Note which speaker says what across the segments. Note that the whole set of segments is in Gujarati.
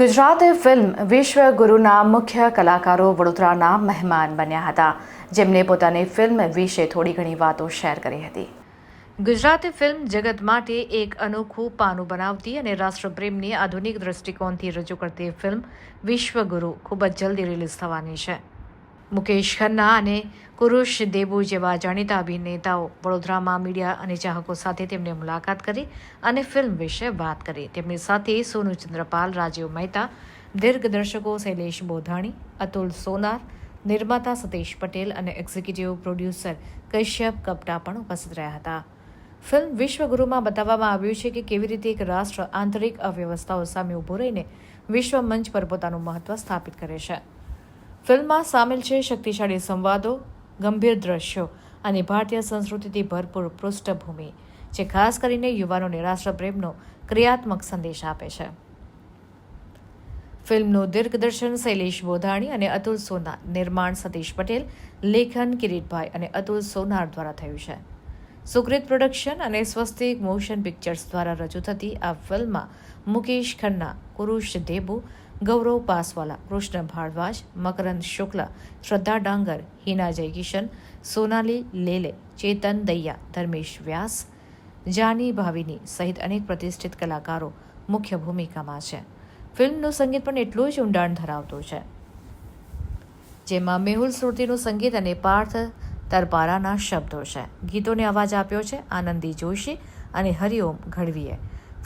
Speaker 1: ગુજરાતી ફિલ્મ વિશ્વ ગુરુના મુખ્ય કલાકારો વડોદરાના મહેમાન બન્યા હતા, જેમને પોતાની ફિલ્મ વિશે થોડી ઘણી વાતો શેર કરી હતી. ગુજરાતી ફિલ્મ જગત માટે એક અનોખું પાનું બનાવતી અને રાષ્ટ્રપ્રેમની આધુનિક દૃષ્ટિકોણથી રજૂ કરતી ફિલ્મ વિશ્વગુરુ ખૂબ જ જલ્દી રિલીઝ થવાની છે. મુકેશ ખન્ના અને કુરુષ દેબુ જેવા જાણીતા અભિનેતાઓ વડોદરામાં મીડિયા અને ચાહકો સાથે તેમની મુલાકાત કરી અને ફિલ્મ વિશે વાત કરી. તેમની સાથે સોનુ ચંદ્રપાલ, રાજીવ મહેતા, દિગ્દર્શકો શૈલેષ બોધાણી, અતુલ સોનાર, નિર્માતા સતીશ પટેલ અને એક્ઝિક્યુટિવ પ્રોડ્યુસર કશ્યપ કપટા પણ ઉપસ્થિત રહ્યા હતા. ફિલ્મ વિશ્વગુરુમાં બતાવવામાં આવ્યું છે કે કેવી રીતે એક રાષ્ટ્ર આંતરિક અવ્યવસ્થાઓ સામે ઊભું રહીને વિશ્વ મંચ પર પોતાનું મહત્વ સ્થાપિત કરે છે. ફિલ્મમાં સામેલ છે શક્તિશાળી સંવાદો, ગંભીર દ્રશ્યો અને ભારતીય સંસ્કૃતિથી ભરપૂર પૃષ્ઠભૂમિ, જે ખાસ કરીને યુવાનોને રાષ્ટ્રપ્રેમનો ક્રિયાત્મક સંદેશ આપે છે. ફિલ્મનું દિગ્દર્શન શૈલેષ બોધાણી અને અતુલ સોનાર નિર્માણ સતીશ પટેલ, લેખન કિરીટભાઈ અને અતુલ સોનાર દ્વારા થયું છે. સુકૃત પ્રોડક્શન અને સ્વસ્તિક મોશન પિક્ચર્સ દ્વારા રજૂ થતી આ ફિલ્મમાં મુકેશ ખન્ના કુરુશ દેબુ ગૌરવ પાસવાલા, કૃષ્ણ ભારદ્વાજ, મકરંદ શુક્લા, શ્રદ્ધા ડાંગર, હિના જયકિશન, સોનાલી લેલે, ચેતન દૈયા, ધર્મેશ વ્યાસ, જાની ભાવિની સહિત અનેક પ્રતિષ્ઠિત કલાકારો મુખ્ય ભૂમિકામાં છે. ફિલ્મનું સંગીત પણ એટલું જ ઊંડાણ ધરાવતું છે. જેમાં મેહુલ શ્રુતિનું સંગીત અને પાર્થ તરપારાના શબ્દો છે. ગીતોને અવાજ આપ્યો છે આનંદી જોશી અને હરિઓમ ગઢવીએ.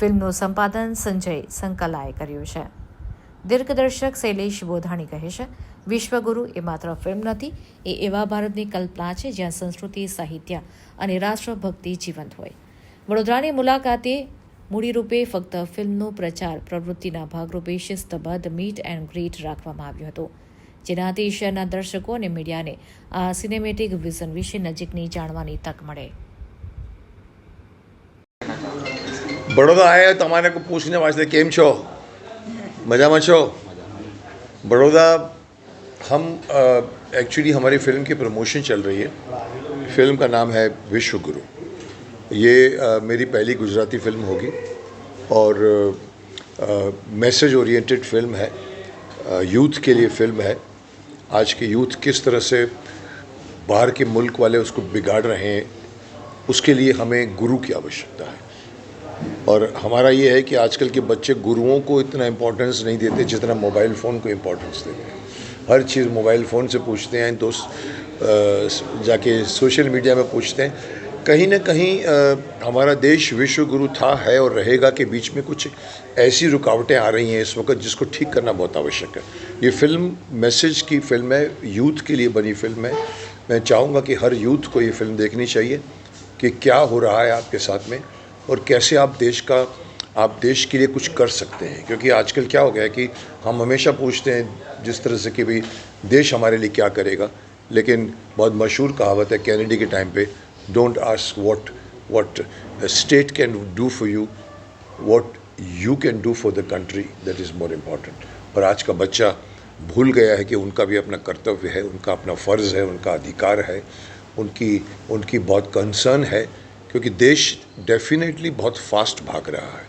Speaker 1: ફિલ્મનું સંપાદન સંજય સંકલાએ કર્યું છે. દિગ્દર્શક શૈલેષ બોધાણી કહે છે, વિશ્વગુરુ એ માત્ર ફિલ્મ નથી, એ એવા ભારતની કલ્પના છે જ્યાં સંસ્કૃતિ, સાહિત્ય અને રાષ્ટ્રભક્તિ જીવંત હોય. વડોદરાની મુલાકાતે મૂડીરૂપે ફક્ત ફિલ્મનો પ્રચાર પ્રવૃત્તિના ભાગરૂપે શિસ્તબદ્ધ મીટ એન્ડ ગ્રીટ રાખવામાં આવ્યું હતું જેનાથી શહેરના દર્શકો અને મીડિયાને આ સિનેમેટિક વિઝન વિશે નજીકની જાણવાની તક મળે.
Speaker 2: બડોદરા આવ્યા તમારે પૂછને વાંચે કેમ છો? मज़ा में छो बड़ौदा हम एक्चुअली हमारी फ़िल्म की प्रमोशन चल रही है। फ़िल्म का नाम है विश्व गुरु ये अ, मेरी पहली गुजराती फ़िल्म होगी। और मैसेज ओरिएंटेड फ़िल्म है। यूथ के लिए फ़िल्म है। आज के यूथ किस तरह से बाहर के मुल्क वाले उसको बिगाड़ रहे हैं उसके लिए हमें गुरु की आवश्यकता है। और हमारा ये है कि आजकल के बच्चे गुरुओं को इतना इम्पोर्टेंस नहीं देते जितना मोबाइल फ़ोन को इम्पोर्टेंस देते हैं। हर चीज़ मोबाइल फ़ोन से पूछते हैं दोस्त जाके सोशल मीडिया में पूछते हैं। कहीं ना कहीं अ, हमारा देश विश्व गुरु था है और रहेगा के बीच में कुछ ऐसी रुकावटें आ रही हैं इस वक्त जिसको ठीक करना बहुत आवश्यक है। ये फ़िल्म मैसेज की फ़िल्म है यूथ के लिए बनी फ़िल्म है। मैं चाहूँगा कि हर यूथ को ये फ़िल्म देखनी चाहिए कि क्या हो रहा है आपके साथ में। और कैसे आप देश का, आप देश के लिए कुछ कर सकते हैं? क्योंकि आजकल क्या हो गया है कि हम हमेशा पूछते हैं जिस तरह से कि भाई, देश हमारे लिए क्या करेगा? लेकिन बहुत मशहूर कहावत है कैनेडी के टाइम पे don't ask what what state can do for you what you can do for the country that is more important और आज का बच्चा भूल गया है कि उनका भी अपना कर्तव्य है, उनका अपना फ़र्ज़ है, उनका अधिकार है, उनकी उनकी बहुत कंसर्न है क्योंकि देश डेफिनेटली बहुत फास्ट भाग रहा है।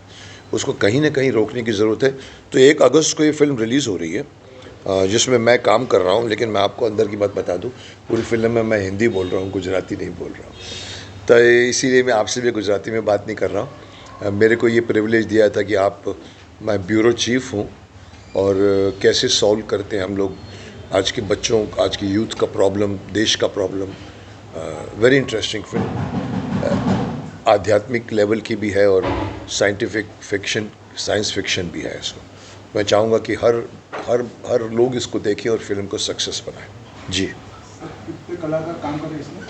Speaker 2: उसको कहीं ना कहीं रोकने की ज़रूरत है। तो एक अगस्त को ये फ़िल्म रिलीज़ हो रही है जिसमें मैं काम कर रहा हूँ, लेकिन मैं आपको अंदर की बात बता दूँ, पूरी फ़िल्म में मैं हिंदी बोल रहा हूँ, गुजराती नहीं बोल रहा हूँ। तो इसीलिए मैं आपसे भी गुजराती में बात नहीं कर रहा हूँ। मेरे को ये प्रिविलेज दिया था कि आप, मैं ब्यूरो चीफ हूँ और कैसे सॉल्व करते हैं हम लोग आज के बच्चों, आज की यूथ का प्रॉब्लम देश का प्रॉब्लम वेरी इंटरेस्टिंग फ़िल्म आध्यात्मिक लेवल की भी है और साइंटिफिक फिक्शन साइंस फिक्शन भी है इसमें। मैं चाहूँगा कि हर हर हर लोग इसको देखें और फ़िल्म को सक्सेस बनाएँ। जी।
Speaker 3: कितने कलाकार काम कर रहे इसमें?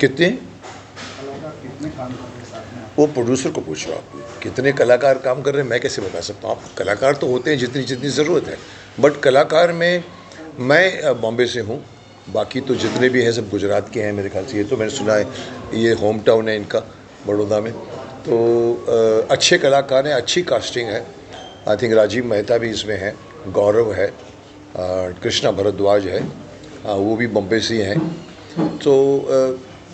Speaker 2: कितने?
Speaker 3: कितने काम कर रहे साथ में?
Speaker 2: वो प्रोड्यूसर को पूछ रहा हूँ आप कितने कलाकार काम कर रहे हैं मैं कैसे बता सकता हूँ? आप कलाकार तो होते हैं जितनी जितनी ज़रूरत है। बट कलाकार में मैं बॉम्बे से हूँ। बाकी तो जितने भी हैं सब गुजरात के हैं मेरे ख्याल से। ये तो मैंने सुना है ये होम टाउन है इनका। बड़ौदा में। तो अच्छे कलाकार हैं, अच्छी कास्टिंग है। आई थिंक राजीव मेहता भी इसमें है, गौरव है कृष्णा भरद्वाज है वो भी बम्बे से हैं तो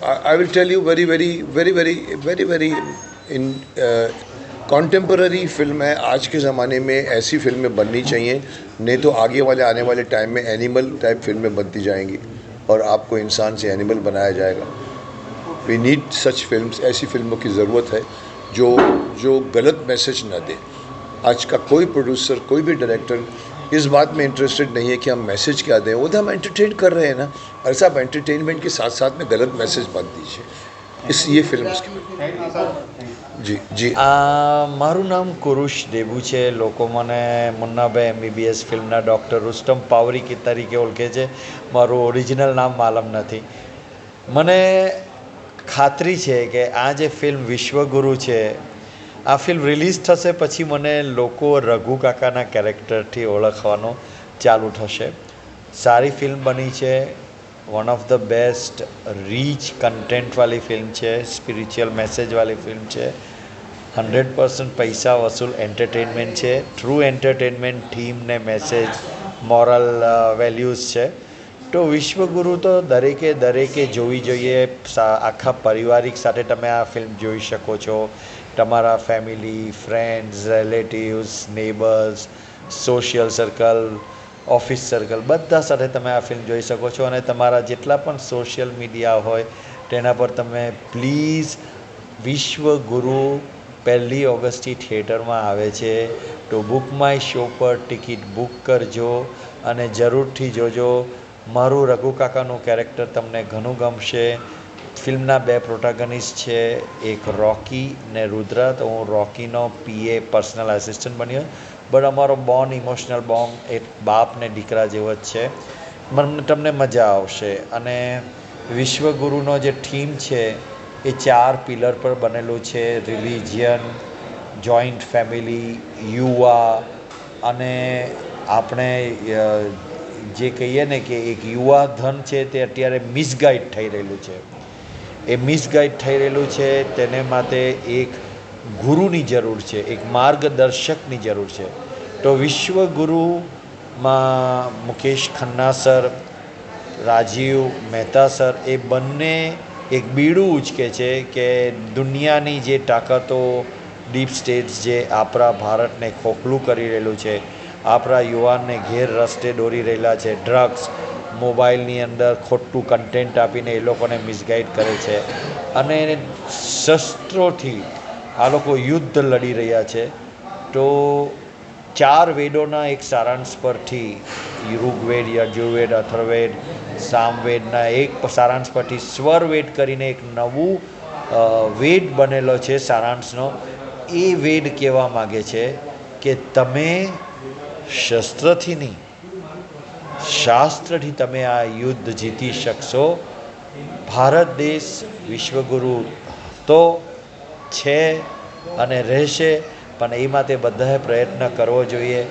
Speaker 2: I will tell you very very very very very very in contemporary film है। आज के ज़माने में ऐसी फ़िल्में बननी चाहिए, नहीं तो आगे वाले, आने वाले टाइम में एनिमल टाइप फ़िल्में बनती जाएँगी और आपको इंसान से एनिमल बनाया जाएगा। वी नीड सच फिल्म्स ऐसी फिल्मों की ज़रूरत है जो जो गलत मैसेज न दे आज का कोई प्रोड्यूसर कोई भी डायरेक्टर इस बात में इंटरेस्टेड नहीं है कि हम मैसेज क्या दें वो तो हम एंटरटेन कर रहे हैं ना ऐसा आप एंटरटेनमेंट के साथ साथ में गलत मैसेज मत दीजिए इस ये फिल्म जी जी
Speaker 4: આ મારું નામ કુરુશ દેબુ છે લોકો મને મુન્નાભાઈ એમબીબીએસ ફિલ્મના ડૉક્ટર રુસ્તમ પાવરી તરીકે ઓળખે છે મારું ઓરિજિનલ નામ માલમ નથી મને ખાતરી છે કે આ જે ફિલ્મ વિશ્વગુરુ છે, આ ફિલ્મ રિલીઝ થશે પછી મને લોકો રઘુ કાકાના કેરેક્ટરથી ઓળખવાનો ચાલુ થશે. સારી ફિલ્મ બની છે one of the best rich કન્ટેન્ટવાળી film છે સ્પિરિચ્યુઅલ મેસેજવાળી ફિલ્મ છે. હંડ્રેડ પર્સન્ટ પૈસા વસૂલ એન્ટરટેનમેન્ટ છે. ટ્રુ એન્ટરટેનમેન્ટ થીમ ને મેસેજ મોરલ વેલ્યુઝ છે. તો વિશ્વગુરુ તો દરેકે દરેકે જોવી જોઈએ. આખા પારિવારિક સાથે તમે આ ફિલ્મ જોઈ શકો છો. તમારા family, friends, relatives, neighbours, social circle, office circle, બધા સાથે તમે આ ફિલ્મ જોઈ શકો છો. અને તમારા જેટલા પણ સોશિયલ મીડિયા હોય, તેના પર તમે પ્લીઝ વિશ્વગુરુ પહેલી ઓગસ્ટથી થિયેટરમાં આવે છે. તો બુક માય શો પર ટિકિટ બુક કરજો અને જરૂરથી જોજો. મારું રઘુ કાકાનું કેરેક્ટર તમને ઘણું ગમશે. ફિલ્મના બે પ્રોટાગનિસ્ટ છે, એક રોકી ને રુદ્ર. તો હું રોકીનો પીએ પર્સનલ આસિસ્ટન્ટ બન્યો બટ અમારો બોન્ડ ઇમોશનલ બોન્ડ એક બાપ ને દીકરા જેવો જ છે. મને તમને મજા આવશે. અને વિશ્વગુરુનો જે થીમ છે, એ ચાર પિલર પર બનેલું છે. રિલિજિયન જોઈન્ટ ફેમિલી યુવા અને આપણે જે કહીએ ને કે એક યુવા ધન છે તે અત્યારે મિસગાઈડ થઈ રહેલું છે. એ મિસગાઈડ થઈ રહેલું છે, તેને માટે એક ગુરુની જરૂર છે, એક માર્ગદર્શકની જરૂર છે. તો વિશ્વગુરુમાં મુકેશ ખન્ના સર, રાજીવ મહેતા સર, એ બંને એક બીડું ઉચકે છે કે દુનિયાની જે તાકાતો ડીપ સ્ટેટ્સ જે આપણા ભારતને ખોખલું કરી રહેલું છે આપણા યુવાનને ઘેર રસ્તે દોરી રહેલા છે. ડ્રગ્સ મોબાઈલની અંદર ખોટું કન્ટેન્ટ આપીને એ લોકોને મિસગાઈડ કરે છે. અને શસ્ત્રોથી આ લોકો યુદ્ધ લડી રહ્યા છે. તો ચાર વેદોના એક સારાંશ પરથી ઋગ્વેદ, યજુર્વેદ, અથર્વેદ, સામવેદના એક સારાંશ પરથી સ્વરવેદ કરીને એક નવું વેદ બનેલો છે સારાંશનો. એ વેદ કહેવા માગે છે કે તમે શસ્ત્રથી નહીં. શાસ્ત્રથી તમે આ યુદ્ધ જીતી શકશો. ભારત દેશ વિશ્વગુરુ તો છે અને રહેશે, પણ એ માટે બધાએ પ્રયત્ન કરવો જોઈએ.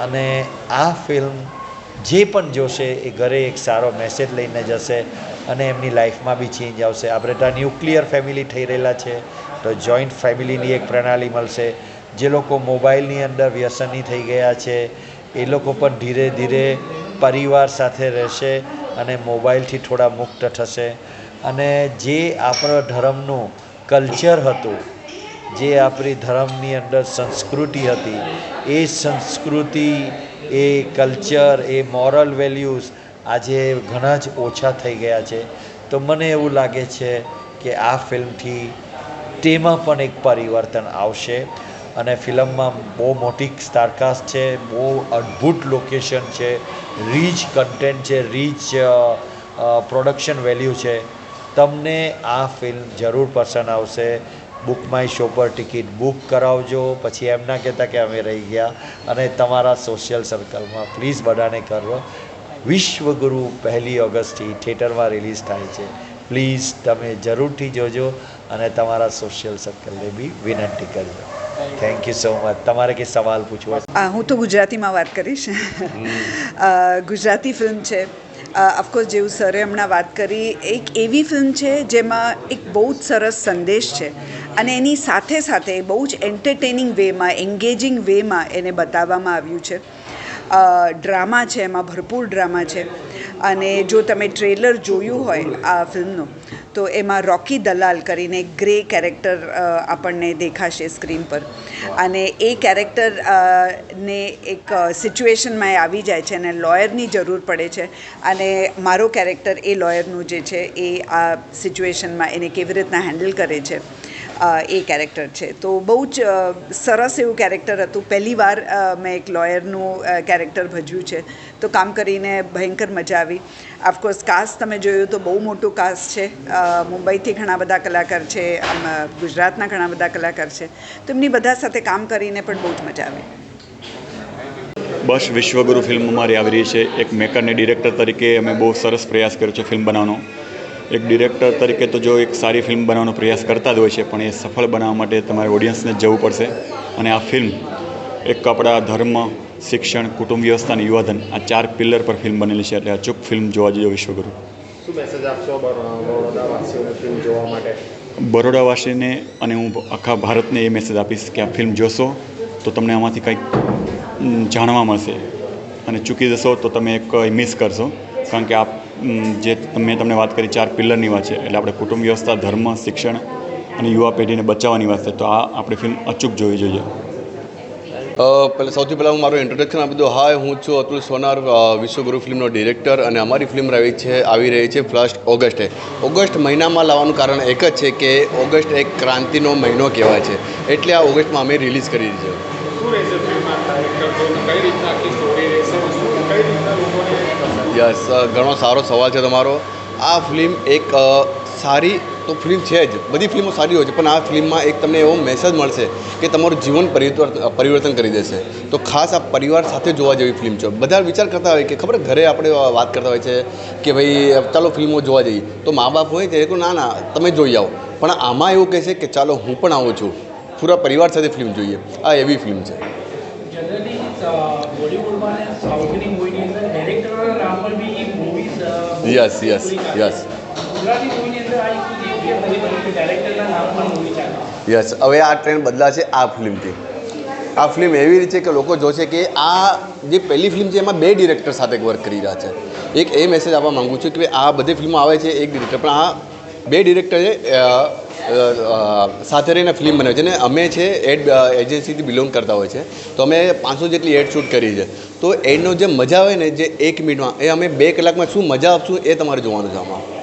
Speaker 4: અને આ ફિલ્મ જે પણ જોશે, એ ઘરે એક સારો મેસેજ લઈને જશે અને એમની લાઈફમાં બી ચેન્જ આવશે. આપણે ત્યાં ન્યુક્લિયર ફેમિલી થઈ રહેલા છે. તો જોઈન્ટ ફેમિલીની એક પ્રણાલી મળશે. જે લોકો મોબાઈલની અંદર વ્યસની થઈ ગયા છે, એ લોકો પણ ધીરે ધીરે પરિવાર સાથે રહેશે અને મોબાઈલથી થોડા મુક્ત થશે. અને જે આપણો ધર્મનું કલ્ચર હતું, જે આપણી ધર્મની અંદર સંસ્કૃતિ હતી, એ સંસ્કૃતિ, એ કલ્ચર, એ મોરલ વેલ્યુઝ આજે ઘણા જ ઓછા થઈ ગયા છે. તો મને એવું લાગે છે કે આ ફિલ્મથી તેમાં પણ એક પરિવર્તન આવશે. અને ફિલ્મમાં બહુ મોટી સ્ટારકાસ્ટ છે, બહુ અદ્ભુત લોકેશન છે રીચ કન્ટેન્ટ છે રીચ પ્રોડક્શન વેલ્યુ છે. તમને આ ફિલ્મ જરૂર પસંદ આવશે. બુક માય શો પર ટિકિટ બુક કરાવજો. પછી એમ ના કહેતા કે અમે રહી ગયા. અને તમારા સોશિયલ સર્કલમાં પ્લીઝ બધાને કરો. વિશ્વગુરુ પહેલી ઓગસ્ટથી થિયેટરમાં રિલીઝ થાય છે. પ્લીઝ તમે જરૂરથી જોજો અને તમારા સોશિયલ સર્કલને બી વિનંતી કરજો. થેન્ક યુ સો મચ તમારે કંઈ સવાલ પૂછવો
Speaker 5: હું તો ગુજરાતીમાં વાત કરીશ. ગુજરાતી ફિલ્મ છે. ઓફકોર્સ જેવું સરે હમણાં વાત કરી એક એવી ફિલ્મ છે જેમાં એક બહુ જ સરસ સંદેશ છે. અને એની સાથે સાથે બહુ જ એન્ટરટેનિંગ વેમાં એન્ગેજિંગ વેમાં એને બતાવવામાં આવ્યું છે. ડ્રામા છે, એમાં ભરપૂર ડ્રામા છે. અને જો તમે ટ્રેલર જોયું હોય આ ફિલ્મનું, તો એમાં રોકી દલાલ કરીને ગ્રે કેરેક્ટર આપણને દેખાશે સ્ક્રીન પર. અને એ કેરેક્ટર ને એક સિચ્યુએશનમાં એ આવી જાય છે અને લોયરની જરૂર પડે છે. અને મારો કેરેક્ટર એ લોયરનું જે છે એ આ સિચ્યુએશનમાં એને કેવી રીતના હેન્ડલ કરે છે. એ કેરેક્ટર છે. તો બહુ જ સરસ એવું કેરેક્ટર હતું. પહેલી વાર મેં એક લોયરનું કેરેક્ટર ભજવ્યું છે. તો કામ કરીને ભયંકર મજા આવી. ઓફકોર્સ કાસ્ટ તમે જોયું તો બહુ મોટું કાસ્ટ છે. મુંબઈથી ઘણા બધા કલાકાર છે. ગુજરાતના ઘણા બધા કલાકાર છે. તો એમની બધા સાથે કામ કરીને પણ બહુ જ મજા આવી.
Speaker 6: બસ વિશ્વગુરુ ફિલ્મ અમારી આવી રહી છે. એક મેકરને ડિરેક્ટર તરીકે અમે બહુ સરસ પ્રયાસ કર્યો છે ફિલ્મ બનાવવાનો. એક ડિરેક્ટર તરીકે તો જો એક સારી ફિલ્મ બનાવવાનો પ્રયાસ કરતા જ હોય છે પણ એ સફળ બનાવવા માટે તમારે ઓડિયન્સને જવું પડશે. અને આ ફિલ્મ એક આપણા ધર્મ શિક્ષણ કુટુંબ વ્યવસ્થા અને યુવાધન આ ચાર પિલ્લર પર ફિલ્મ બનેલી છે એટલે અચૂક ફિલ્મ જોવા જોઈએ વિશ્વગુરુ. બરોડાવાસીને અને હું આખા ભારતને એ મેસેજ આપીશ કે આ ફિલ્મ જોશો તો તમને આમાંથી કંઈક જાણવા મળશે. અને ચૂકી જશો તો તમે એક મિસ કરશો. કારણ કે આ જે મેં તમને વાત કરી ચાર પિલરની વાત છે. એટલે આપણે કુટુંબ વ્યવસ્થા ધર્મ શિક્ષણ અને યુવા પેઢીને બચાવવાની વાત છે. તો આ આપણે ફિલ્મ અચૂક જોવી જોઈએ.
Speaker 7: પહેલાં સૌથી પહેલાં હું મારું ઇન્ટ્રોડક્શન આપી દઉં. હાય હું છું અતુલ સોનાર વિશ્વગુરુ ફિલ્મનો ડિરેક્ટર અને અમારી ફિલ્મ આવી છે આવી રહી છે ફર્સ્ટ ઓગસ્ટે ઓગસ્ટ મહિનામાં લાવવાનું કારણ એક જ છે કે ઓગસ્ટ એક ક્રાંતિનો મહિનો કહેવાય છે. એટલે આ ઓગસ્ટમાં અમે રિલીઝ કરી છે
Speaker 8: શું રહેશે ફિલ્મમાં કેરેક્ટર કઈ રીતના આખી સ્ટોરી રહેશે વસ્તુ કઈ રીતના લોકોને પસંદ
Speaker 7: યસ ઘણો સારો સવાલ છે તમારો. આ ફિલ્મ એક સારી તો ફિલ્મ છે જ. બધી ફિલ્મો સારી હોય છે, પણ આ ફિલ્મમાં એક તમને એવો મેસેજ મળશે કે તમારું જીવન પરિવર્તન કરી દેશે. તો ખાસ આ પરિવાર સાથે જોવા જેવી ફિલ્મ છે. બધા વિચાર કરતા હોય કે ખબર ઘરે આપણે વાત કરતા હોય છે કે ભાઈ ચાલો ફિલ્મો જોવા જઈએ. તો મા બાપ હોય તે ના ના, તમે જોઈ આવો. પણ આમાં એવું કહે છે કે, ચાલો, હું પણ આવું છું. પૂરા પરિવાર સાથે ફિલ્મ જોઈએ. આ એવી ફિલ્મ છે.
Speaker 9: પર
Speaker 7: યસ યસ યસ હવે આ ટ્રેન્ડ બદલાશે આ ફિલ્મથી આ ફિલ્મ એવી રીતે કે લોકો જોશે કે આ જે પહેલી ફિલ્મ છે એમાં બે ડિરેક્ટર સાથે વર્ક કરી રહ્યા છે. એક એ મેસેજ આપવા માગું છું કે આ બધી ફિલ્મો આવે છે એક ડિરેક્ટર પણ આ બે ડિરેક્ટરે સાથે રહીને ફિલ્મ બનાવી છે અને અમે છે એડ એજન્સીથી બિલોંગ કરતા હોય છે. તો અમે પાંચસો જેટલી એડ શૂટ કરી છે. તો એડનો જે મજા આવે ને જે એક મિનિટમાં, એ અમે બે કલાકમાં શું મજા આપશું એ તમારે જોવાનું છે આમાં.